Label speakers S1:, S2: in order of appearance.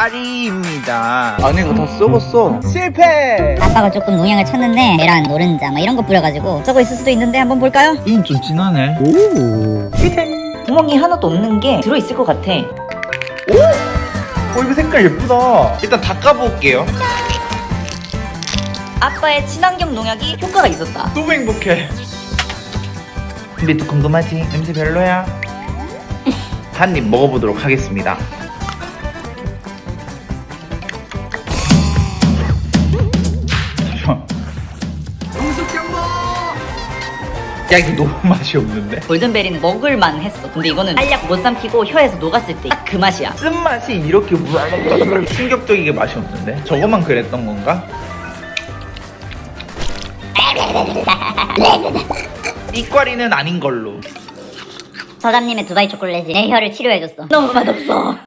S1: 파리입니다. 안에가 다 썩었어. 실패.
S2: 아빠가 조금 농약을 쳤는데 계란, 노른자 막 이런 거 뿌려가지고 썩어 있을 수도 있는데 한번 볼까요?
S1: 이건 좀 진하네. 오.
S2: 구멍이 하나도 없는 게 들어있을 것 같아
S1: 어 이거 색깔 예쁘다. 일단 닦아볼게요.
S2: 아빠의 친환경 농약이 효과가 있었다
S1: 너무 행복해. 근데 또 궁금하지? 냄새 별로야? 한 입 먹어보도록 하겠습니다. 야 이게 너무 맛이 없는데?
S2: 골든베리는 먹을만 했어 근데 이거는 알약 못 삼키고 혀에서 녹았을 때 딱 그 맛이야
S1: 쓴맛이 이렇게 충격적이게 맛이 없는데? 저거만 그랬던 건가? 이과리는 아닌 걸로
S2: 서담님의 두바이 초콜릿이 내 혀를 치료해줬어 너무 맛없어